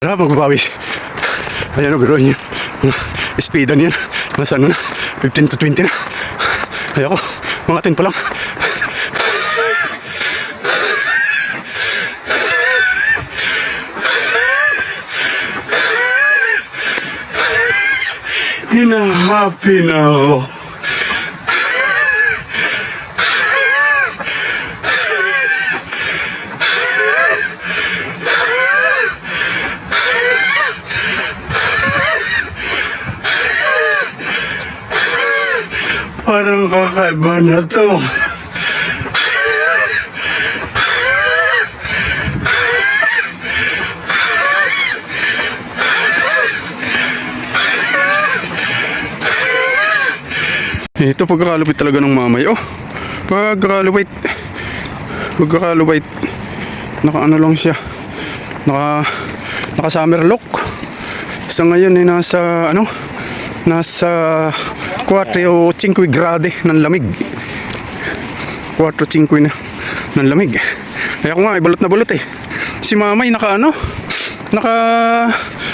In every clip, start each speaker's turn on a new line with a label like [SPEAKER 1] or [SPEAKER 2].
[SPEAKER 1] Tara, magbabawis. Ayan o, biruin niyo. Speedan yan. Nasa ano na, 15 to 20 na. Ay ako, mga 10 pa lang. Hinahappy na ako. Parang kakaiba na to. Ito pagkakalupit talaga ng mamay. Oh, pagkakalupit. Pagkakalupit. Naka ano lang siya. Naka, naka summer lock. Sa ngayon ay nasa ano, nasa 4 o 5 grade ng lamig. 4 o 5 na ng lamig. Ay ako nga, ay balot na balot eh. Si mamay naka ano, naka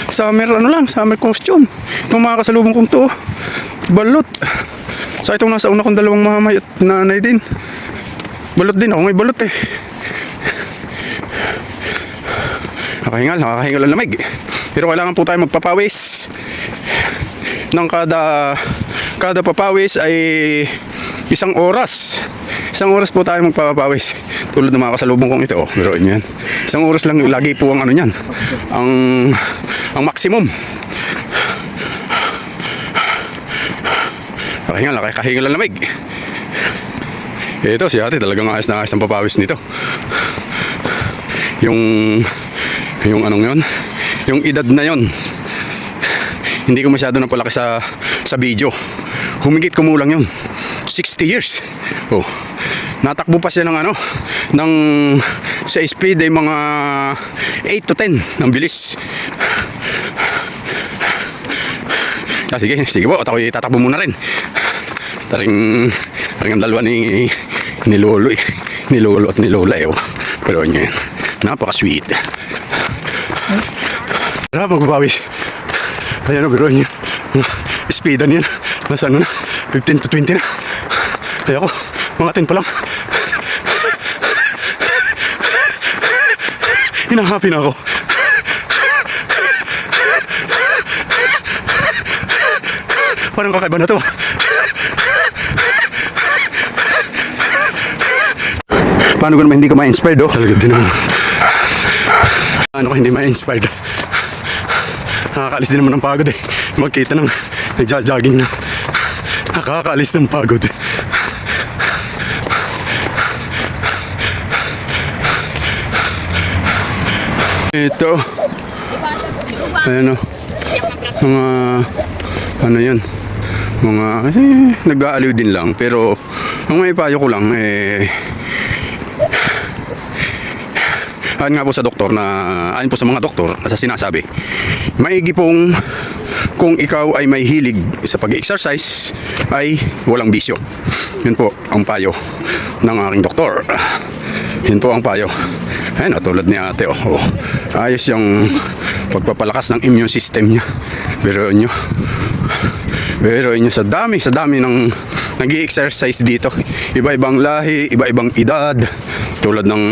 [SPEAKER 1] summer ano lang, summer costume. Itong mga kasalubong kong to, balot. Sa itong nasa una kong dalawang mamay at nanay din. Balot din, ako may balot eh. Nakahingal, nakakahingal ang lamig. Pero kailangan po tayo magpapawis. Nang kada kada papawis ay isang oras. Isang oras po tayo magpapawis. Tulad ng mga kasalubong kong ito. Oh, pero yan. Isang oras lang lagi po ang ano niyan. Ang ang maximum. Nakahingal, nakakahingal ang lamig. Ito si ate talagang ayos na ayos ang papawis nito. Yung yung anong yon yung edad na yon hindi ko masyado napalaki sa sa video humigit kumulang yun. 60 years. Oh. Natakbo pa siya ng ano ng sa speed ay mga 8 to 10 ng bilis. Ah, sige sige po. At ako tatakbo muna rin. Taring taring ang dalawa ni ni lolo eh. ni lolo at ni lola eh, oh. pero yun yan napaka sweet Tara, magbabawis. Ayan o, biruin niyo. Speedan yan. Nasa ano na, 15 to 20 na. Ay ako, mga 10 pa lang. Hinahappy na ako. Parang kakaiba na to. Paano ko naman hindi ka ma-inspired oh? Talaga din naman. Ano ka hindi ma-inspired? Nakakaalis din naman ng pagod eh. Magkita ng nagja-jogging na. Nakakaalis ng pagod. Ito. Ayan o. Mga ano yan. Mga eh, nag-aaliw din lang. Pero ang may payo ko lang eh ayon nga po sa doktor na ayon po sa mga doktor sa sinasabi maigi pong kung ikaw ay may hilig sa pag-exercise ay walang bisyo. Yun po ang payo ng aking doktor. Yun po ang payo. Ayun o tulad ni ate oh, oh. ayos yung pagpapalakas ng immune system niya. Pero nyo pero nyo sa dami sa dami ng nag exercise dito. Iba-ibang lahi iba-ibang edad. Tulad ng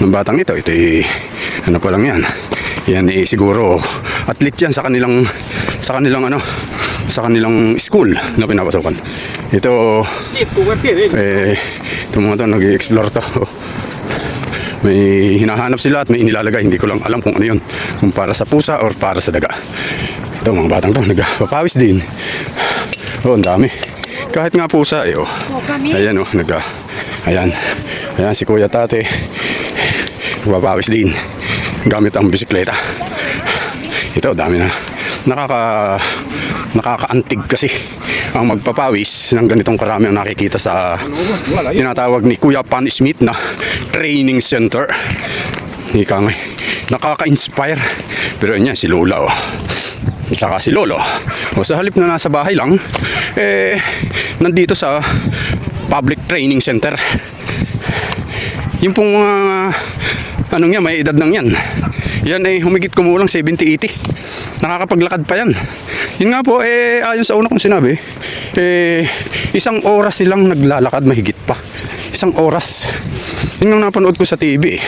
[SPEAKER 1] ng batang ito ito eh, ano pa lang yan? Yan eh siguro athlete yan sa kanilang sa kanilang ano sa kanilang school na pinapasokan ito eh. itong mga to nag-explore to. Oh. may hinahanap sila at may inilalagay. Hindi ko lang alam kung ano yun. Kung para sa pusa or para sa daga. Ito mga batang to nagpapawis din. Oh ang dami. Kahit nga pusa eh oh. Ayan oh nag ayan. Ayan si kuya tate. Nagpapawis din. Gamit ang bisikleta. Ito, dami na. Nakaka nakakaantig kasi ang magpapawis ng ganitong karami ang nakikita sa tinatawag ni Kuya Pan Smith na training center. Ika nga, nakaka-inspire. Pero yan, si Lola oh. Saka si Lolo. O sa halip na nasa bahay lang, eh, nandito sa public training center. Yung pong mga anong yan, may edad nang yan. Yan ay humigit kumulang 70-80. Nakakapaglakad pa yan. Yun nga po, eh, ayon sa una kong sinabi, eh, isang oras silang naglalakad mahigit pa. Isang oras. Yun yung napanood ko sa TV. eh.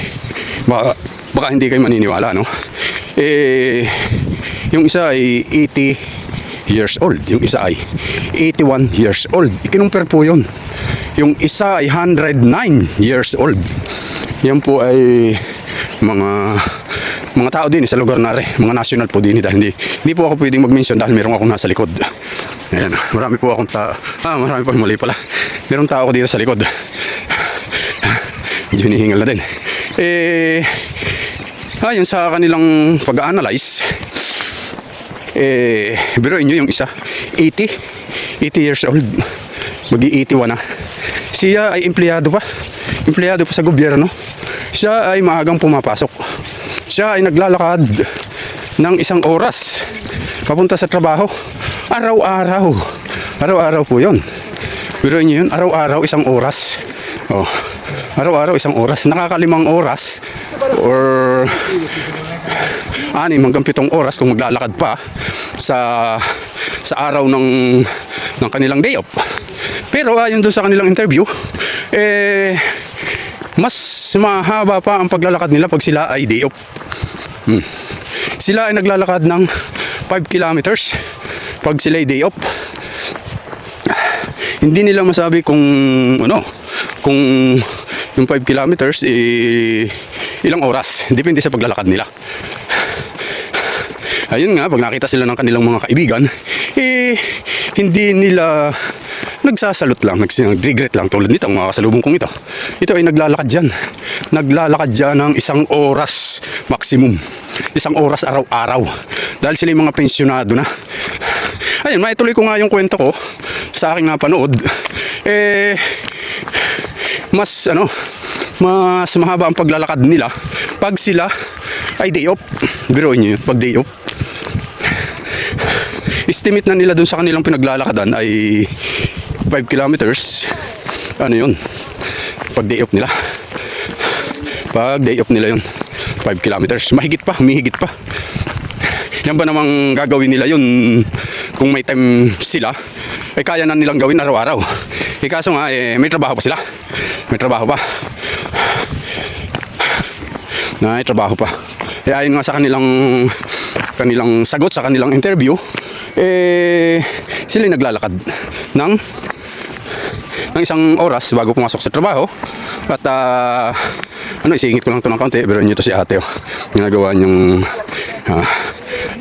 [SPEAKER 1] Baka, baka hindi kayo maniniwala, no? Eh, yung isa ay 80 years old. Yung isa ay 81 years old. Ikinumpir po yun. Yung isa ay 109 years old. Yan po ay mga mga tao din sa lugar na rin, mga national po din dahil hindi, hindi po ako pwedeng mag-mention dahil meron akong nasa likod. Ayan, marami po akong tao. Ah, marami pa mali pala. Meron tao ako dito sa likod. Medyo hinihingal na din. Eh, ayon sa kanilang pag-analyze, eh, biruin nyo yung isa, 80, 80 years old, magi 81 na. Siya ay empleyado pa, empleyado pa sa gobyerno. Siya ay maagang pumapasok. Siya ay naglalakad ng isang oras papunta sa trabaho. Araw-araw. Araw-araw po yun. Biruin nyo yun, araw-araw isang oras. Oh, araw-araw isang oras. Nakakalimang oras or anim hanggang pitong oras kung maglalakad pa sa sa araw ng ng kanilang day off. Pero ayon doon sa kanilang interview, eh mas mahaba pa ang paglalakad nila pag sila ay day off. Hmm. Sila ay naglalakad ng 5 kilometers pag sila ay day off. Hindi nila masabi kung ano, kung yung 5 kilometers eh, ilang oras. Depende sa paglalakad nila. Ayun nga, pag nakita sila ng kanilang mga kaibigan, eh, hindi nila nagsasalot lang, nag-regret lang tulad nito, mga kasalubong kong ito. Ito ay naglalakad dyan. Naglalakad dyan ng isang oras maximum. Isang oras araw-araw. Dahil sila yung mga pensyonado na. Ayun, maituloy ko nga yung kwento ko sa aking napanood. Eh, mas ano, mas mahaba ang paglalakad nila pag sila ay day off. Biruin nyo yun, pag day off. Estimate na nila dun sa kanilang pinaglalakadan ay 5 kilometers. Ano yun? Pag day off nila. Pag day off nila yun. 5 kilometers. Mahigit pa, humihigit pa. Yan ba namang gagawin nila yun kung may time sila? Eh kaya na nilang gawin araw-araw. Eh kaso nga, eh, may trabaho pa sila. May trabaho pa. Na, may trabaho pa. Eh ayon nga sa kanilang kanilang sagot sa kanilang interview, eh sila naglalakad ng ng isang oras bago pumasok sa trabaho. At ah, ano, isingit ko lang ito ng kaunti, pero nyo to si ate. Oh. Ginagawa niyong ah,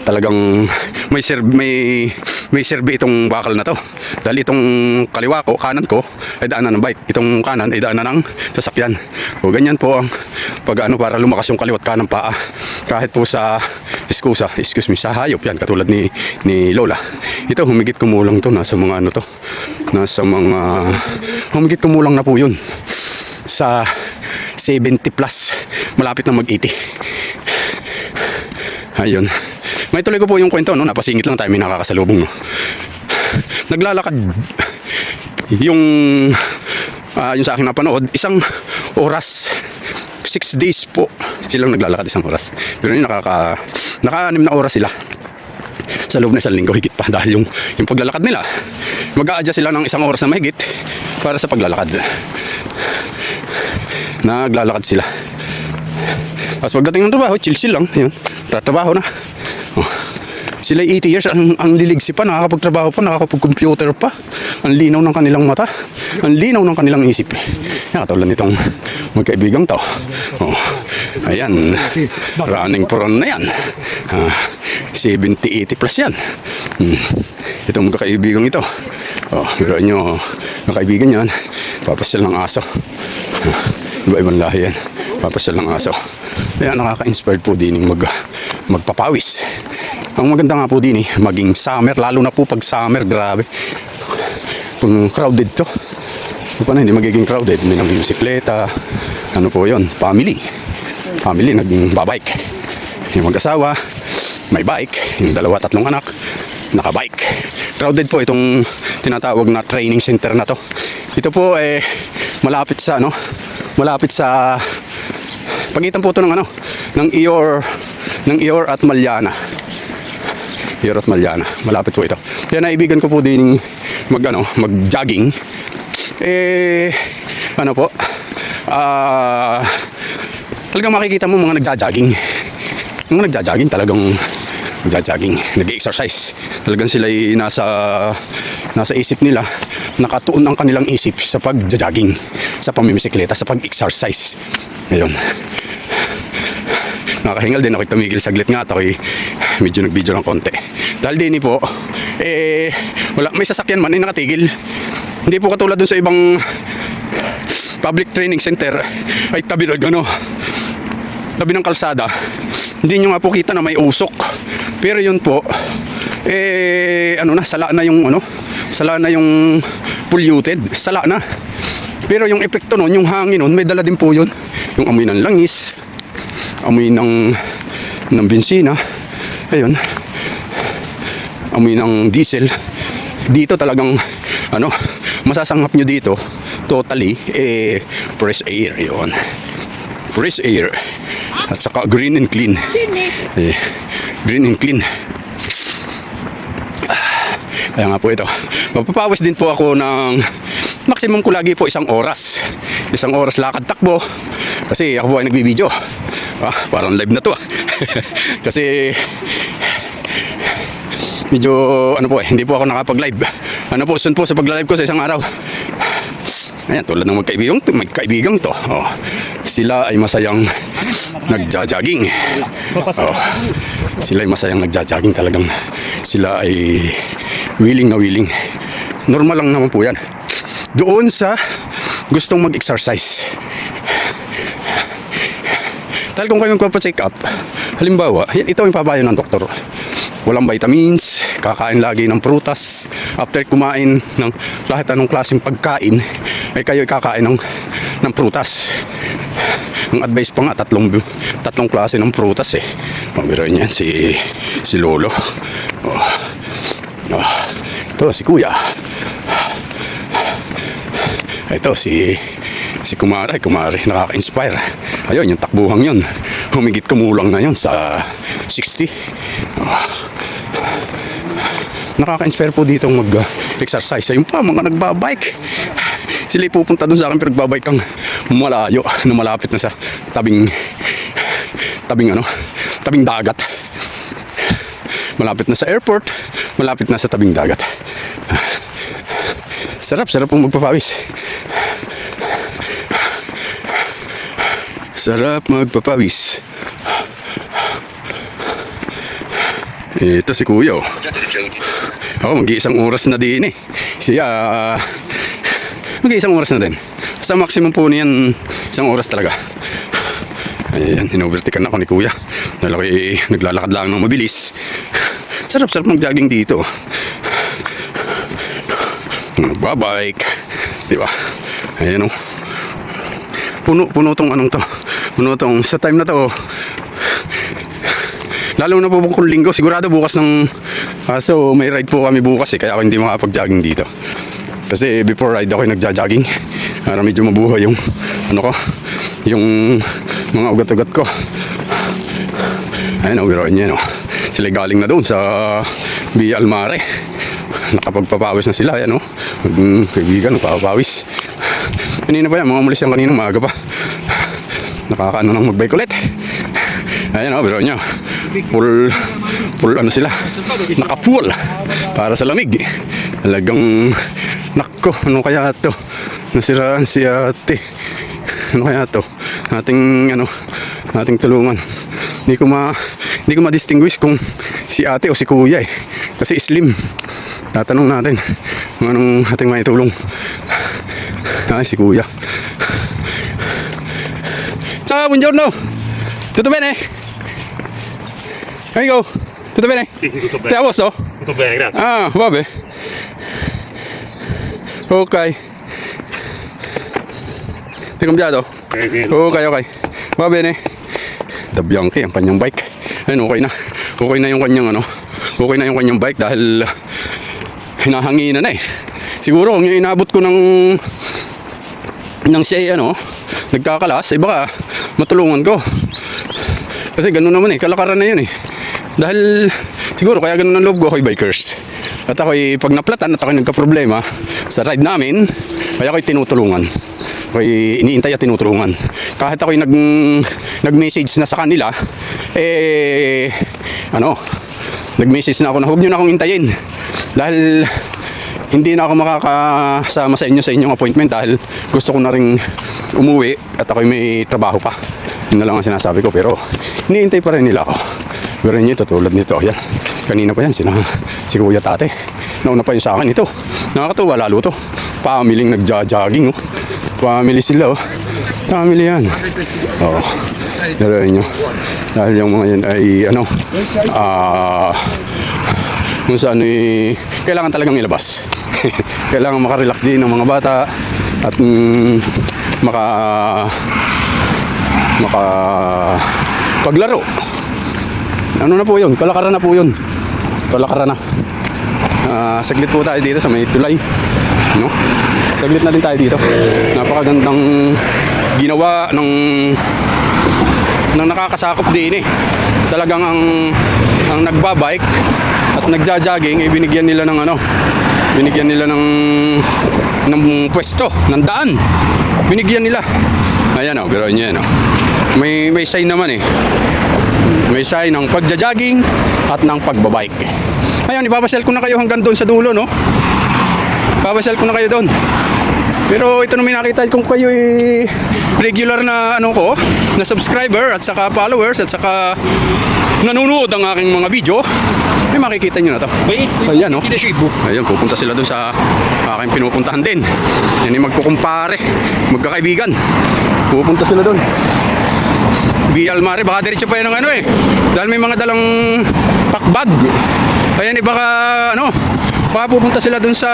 [SPEAKER 1] talagang may serve, may may serve itong bakal na to. Dahil itong kaliwa ko, kanan ko, ay daanan ng bike. Itong kanan ay daanan ng sasakyan. O ganyan po ang pag ano para lumakas yung kaliwat kanang paa. Kahit po sa iskusa, excuse me, sa hayop yan katulad ni ni Lola. Ito humigit kumulang to nasa mga ano to. Nasa mga humigit kumulang na po yun sa 70 plus. Malapit na mag-80. Ayun. May tuloy ko po yung kwento, no? Napasingit lang tayo, may nakakasalubong, no? Naglalakad yung ah, yung sa akin napanood, isang oras, six days po. Silang naglalakad isang oras. Pero yun, nakaka, naka-anim na oras sila. Sa loob ng isang linggo higit pa. Dahil yung, yung paglalakad nila mag adjust sila ng isang oras na mahigit para sa paglalakad. Naglalakad sila. Tapos pagdating ng trabaho chill chill lang. Yun. Tatrabaho na. Oh. Sila 80 years ang, ang liligsi pa nakakapagtrabaho pa nakakapag-computer pa. Ang linaw ng kanilang mata ang linaw ng kanilang isip. Yan katulad nitong magkaibigang to. Oh. ayan running on na yan. Ah, 70-80 plus yan. Hmm. itong magkakaibigang ito. Oh, pero nyo nakaibigan yan. Papasyal ng aso. Ah, iba-ibang lahi yan. Papasyal ng aso. Kaya nakaka-inspired po din mag, magpapawis ang maganda nga po din eh, maging summer lalo na po pag summer grabe. Kung crowded to kung paano hindi magiging crowded. May nang bisikleta ano po yon family. Family nagbabike yung mag-asawa may bike. Yung dalawa tatlong anak nakabike. Crowded po itong tinatawag na training center na to. Ito po eh malapit sa ano malapit sa pagitan po ito ng ano ng Eor ng Ior at Malyana. Ior at Malyana. Malapit po ito. Kaya naibigan ko po din mag, ano, mag-jogging. Eh, ano po, ah, talagang makikita mo mga nagja-jogging. Mga nagja-jogging talagang nagja-jogging, nag-exercise. Talagang sila nasa nasa isip nila, nakatuon ang kanilang isip sa pag-jogging, sa pamimisikleta, sa pag-exercise. Ngayon. Nakahingal din ako tumigil saglit nga at ako'y medyo nag-video ng konti. Dahil din po, eh, wala, may sasakyan man ay nakatigil. Hindi po katulad dun sa ibang public training center ay tabi ng ano, tabi ng kalsada. Hindi nyo nga po kita na may usok. Pero yun po, eh, ano na, sala na yung ano, sala na yung polluted, sala na. Pero yung epekto nun, yung hangin nun, may dala din po yun. Yung amoy ng langis, amoy ng ng bensina. Ayun. Amoy ng diesel. Dito talagang ano, masasangap nyo dito totally eh fresh air 'yon. Fresh air. At saka green and clean. Eh, green and clean. Ah, Kaya nga po ito. Mapapawis din po ako ng maximum ko lagi po isang oras. Isang oras lakad takbo. Kasi ako po ay nagbibideo. Ah, parang live na to ah. Kasi medyo ano po eh, hindi po ako nakapag-live. Ano po, sun po sa pag-live ko sa isang araw. Ayan, tulad ng magkaibigang magkaibigang to. Oh, sila ay masayang nagja-jogging. Oh, sila ay masayang nagja-jogging talagang. Sila ay willing na willing. Normal lang naman po yan. Doon sa gustong mag-exercise. Dahil kung kayo magpapacheck up, halimbawa, ito ang papayo ng doktor. Walang vitamins, kakain lagi ng prutas. After kumain ng lahat anong klaseng pagkain, ay kayo kakain ng, ng prutas. Ang advice pa nga, tatlong, tatlong klase ng prutas eh. Mabiro niyan si, si Lolo. Oh. Oh. Ito si Kuya. Ito si si Kumare, Kumare nakaka-inspire. Ayun, yung takbuhang yun. Humigit kumulang na yun sa 60. Oh. Nakaka-inspire po dito mag-exercise. Ayun pa, mga nagbabike. Sila pupunta dun sa akin pero nagbabike kang malayo na malapit na sa tabing tabing ano, tabing dagat. Malapit na sa airport, malapit na sa tabing dagat. Sarap, sarap pong magpapawis. Sarap magpapawis. Ito si Kuya oh. Oh, mag-iisang oras na din eh. Siya, ah, mag-iisang oras na din. Sa maximum po niyan, isang oras talaga. Ayan, inovertikan ako ni Kuya. Eh, naglalakad lang ng mabilis. Sarap-sarap mag-jogging dito. Nagbabike. Di ba? Ayan oh. Puno, puno tong anong to. Puno tong, sa time na to, Lalo na po kung linggo, sigurado bukas ng aso may ride po kami bukas eh, kaya ako hindi makapag-jogging dito. Kasi before ride ako nagja-jogging para medyo mabuhay yung ano ko, yung mga ugat-ugat ko. Ayun, uwiroin niya no. Sila galing na doon sa Via Almare. Nakapagpapawis na sila, yan no. Mag kaibigan, nagpapawis. Kanina pa yan, mga umalis yan kanina, maaga pa. Nakakaano nang magbike ulit. Ayan o, biro nyo. Full, full ano sila. Naka-full. Para sa lamig. Talagang, nakko, ano kaya to? Nasiraan si ate. Ano kaya to? Ating, ano, ating tulungan. Hindi ko ma, hindi ko ma-distinguish kung si ate o si kuya eh. Kasi slim. Tatanong natin kung anong ating maitulong. Ay, si kuya. Ciao, buongiorno. Tutto bene? Amico, tutto bene?
[SPEAKER 2] Sì, sì, tutto bene.
[SPEAKER 1] a posto?
[SPEAKER 2] Tutto bene, grazie.
[SPEAKER 1] Ah, vabbè. Ok. Sei cambiato?
[SPEAKER 2] Eh, sì,
[SPEAKER 1] Ok, ok. Va bene. The Bianchi, ang kanyang bike. Ayun, okay na. Okay na yung kanyang ano. Okay na yung kanyang bike dahil hinahanginan na eh. Siguro kung yung inabot ko ng ng siya ano, nagkakalas, eh baka matulungan ko. Kasi ganun naman eh, kalakaran na yun eh. Dahil siguro kaya ganun ang loob ko ako'y bikers. At ako'y pag naplatan at ako'y nagka-problema sa ride namin, kaya ako'y tinutulungan. Ako'y iniintay at tinutulungan. Kahit ako'y nag, nag-message na sa kanila, eh, ano, nag-message na ako na huwag nyo na akong intayin. Dahil hindi na ako makakasama sa inyo sa inyong appointment dahil gusto ko na rin umuwi at ako'y may trabaho pa. Yun na lang ang sinasabi ko pero iniintay pa rin nila ako. Pero nyo ito tulad nito. Yan. Kanina pa yan sina, si Kuya Tate. Nauna pa yun sa akin ito. Nakakatuwa lalo to. Pamiling nagja-jogging oh. Family sila oh. Family yan. Oo. Oh. Dalawa nyo. Dahil yung mga yan ay ano ah kung saan eh, kailangan talagang ilabas. kailangan makarelax din ng mga bata at mm, maka maka paglaro. Ano na po yun? Palakaran na po yun. Palakaran na. Ah, saglit po tayo dito sa may tulay. No? Saglit na din tayo dito. Napakagandang ginawa ng ng nakakasakop din eh. Talagang ang ang nagbabike at nagja-jogging ay binigyan nila ng ano, binigyan nila ng ng pwesto, ng daan. Binigyan nila. Ayan oh, pero niya oh. May may sign naman eh. May sign ng pagja-jogging at ng pagbabike. Ayun, ipapasyal ko na kayo hanggang doon sa dulo, no? Papasyal ko na kayo doon. Pero ito may nakita kung kayo ay regular na ano ko, na subscriber at saka followers at saka nanonood ang aking mga video, ay makikita nyo na to. Ayan, no? Ayan, pupunta sila doon sa aking pinupuntahan din. Yan yung magkukumpare, magkakaibigan. Pupunta sila doon. Bi Almare, baka diretso pa yan ng ano eh. Dahil may mga dalang pakbag. Ayan, eh, baka ano, baka pupunta sila doon sa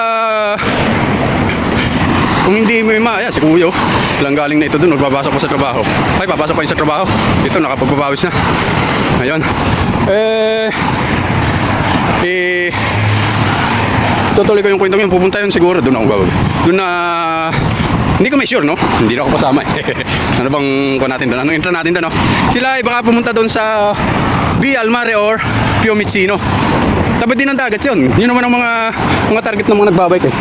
[SPEAKER 1] kung hindi mo ma, ayan, si Kuyo. Lang galing na ito doon, magpapasok pa sa trabaho. Ay, papasok pa yun sa trabaho. Ito, nakapagpapawis na. Ayun. Eh, eh, tutuloy ko yung kwento yun. Pupunta yun siguro, doon ako babag. Doon na, hindi ko may sure, no? Hindi na ako kasama. eh. ano bang kuha natin doon? Anong intro natin doon, no? Sila ay baka pumunta doon sa B. Almare or Pio Mitsino. Tabi din ng dagat yun. Yun naman ang mga mga target ng mga nagbabike eh.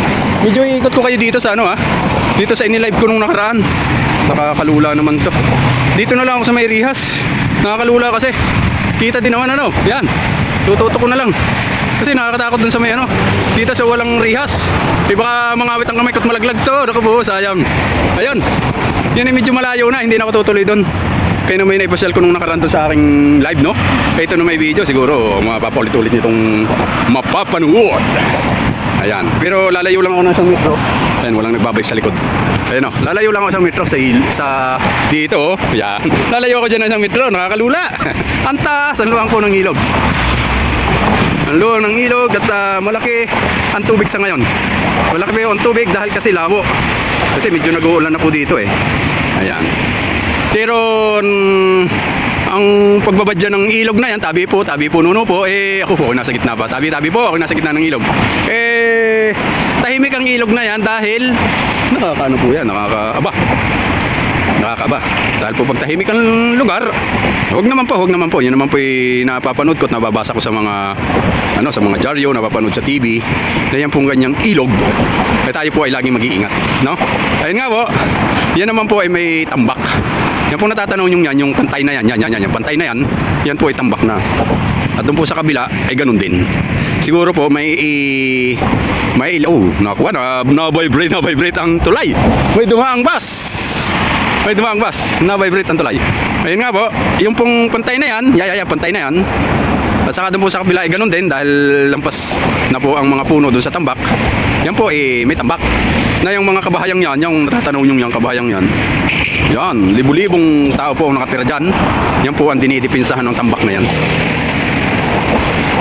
[SPEAKER 1] Medyo iikot ko kayo dito sa ano ha. Dito sa inilive ko nung nakaraan. Nakakalula naman to. Dito na lang ako sa may rihas. Nakakalula kasi. Kita din naman ano. Yan. Tututo ko na lang. Kasi nakakatakot dun sa may ano. Dito sa walang rihas. Di baka mangawit ang kamay ko't malaglag to. Naku po, sayang. Ayun. Yan ay medyo malayo na. Hindi na ako tutuloy doon. Kaya naman naipasyal ko nung nakaraan sa aking live, no? Kaya ito na may video, siguro mapapaulit-ulit nitong mapapanood. Ayan. Pero lalayo lang ako ng isang metro. Ayan, walang nagbabike sa likod. Ayan o, lalayo lang ako isang metro sa, sa dito. oh. Ayan. Lalayo ako dyan ng isang metro, nakakalula. Ang taas, ang luwang po ng ilog. Ang luwang ng ilog at ah, malaki ang tubig sa ngayon. Malaki pa yung tubig dahil kasi labo. Kasi medyo nag-uulan na po dito eh. Ayan. Pero ang pagbabadya ng ilog na yan, tabi po, tabi po, nuno po, eh ako po, nasa gitna pa. Tabi, tabi po, ako nasa gitna ng ilog. Eh, tahimik ang ilog na yan dahil, nakakaano po yan, nakakaaba. Nakakaba. Dahil po pag tahimik ang lugar, wag naman po, wag naman po. Yan naman po yung napapanood ko at nababasa ko sa mga ano, sa mga dyaryo, napapanood sa TV. Na yan pong ganyang ilog. Eh tayo po ay laging mag-iingat, no? Ayun nga po. Yan naman po ay may tambak. Yan po natatanaw nyo yan, yung pantay na yan, yan, yan, yan, yung pantay na yan, yan po ay tambak na. At doon po sa kabila ay ganun din. Siguro po may i may oh, nakuha na na-vibrate, na-vibrate ang tulay. May dumaang bus. May dumaang bus, na-vibrate ang tulay. Ayun nga po, yung pong pantay na yan, yeah, yeah, pantay na yan. At saka doon po sa kabila ay ganun din dahil lampas na po ang mga puno doon sa tambak. Yan po eh may tambak. Na yung mga kabahayang yan, yung natatanaw yung yung kabahayang yan. Yan, libu-libong tao po ang nakatira dyan. Yan po ang dinidipinsahan ng tambak na yan.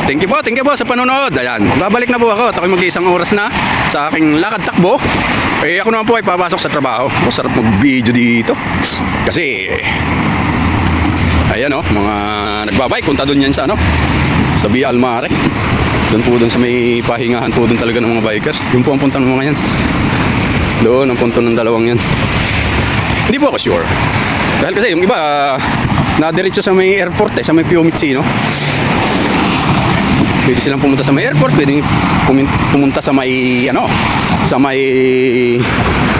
[SPEAKER 1] Thank you po, thank you po sa panonood. Ayan, babalik na po ako at ako'y mag-iisang oras na sa aking lakad takbo. Eh ako naman po ay papasok sa trabaho. Masarap mag-video dito. Kasi, ayan o, mga nagbabike, punta doon yan sa ano, sa Via Almare. Doon po doon sa may pahingahan po doon talaga ng mga bikers. Doon po ang punta ng mga yan. Doon ang punto ng dalawang yan. Hindi po ako sure. Dahil kasi yung iba, na diretso sa may airport eh, sa may Piomitsi, no? Pwede silang pumunta sa may airport, pwede pumunta sa may, ano, sa may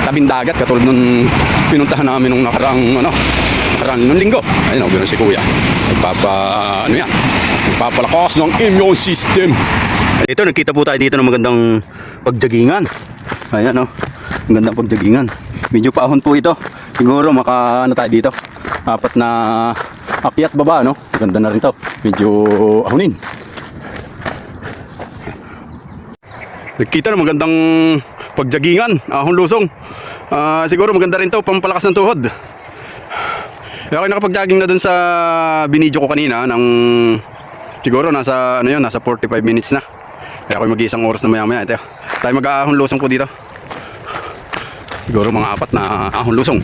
[SPEAKER 1] tabing dagat, katulad nung pinuntahan namin nung nakaraang, ano, nakaraang nung linggo. Ayun, oh, gano'n si Kuya. Nagpapa, ano yan, nagpapalakas ng immune system. Ito, nagkita po tayo dito ng magandang pagjagingan. Ayan, oh, magandang pagjagingan. Medyo paahon po ito. Siguro maka, ano tayo dito, apat na akyat baba, no? Ganda na rin to. Medyo ahonin. Nagkita ng magandang pagjagingan, ahon lusong. Ah, siguro maganda rin to, pampalakas ng tuhod. Kaya ako nakapag-jogging na dun sa binidyo ko kanina ng siguro nasa ano yun, nasa 45 minutes na. Kaya ako mag-iisang oras na maya-maya. Ito, tayo mag-ahon lusong po dito. Siguro mga apat na ahon lusong.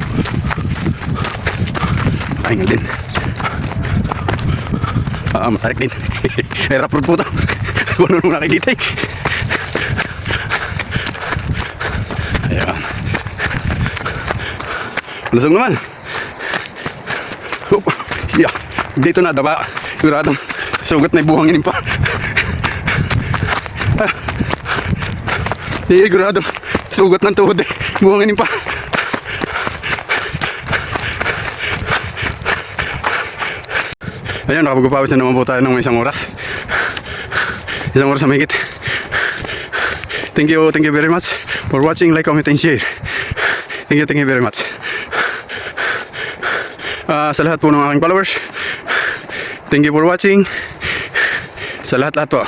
[SPEAKER 1] Pahingal din. Ah, masarik din. eh, rough road po to. Wala nung nakikita eh. Lusog naman. Oop. Yeah. Dito na daba. Siguradong sugat na ibuhangin pa. ah. Siguradong sugat ng tuhod eh. Buhangin pa. Ayun, nakapagpapawis na naman po tayo ng isang oras. Isang oras na mahigit. Thank you, thank you very much for watching, like, comment, and share. Thank you, thank you very much. Ah, sa lahat po ng aking followers, thank you for watching. Sa lahat-lahat po.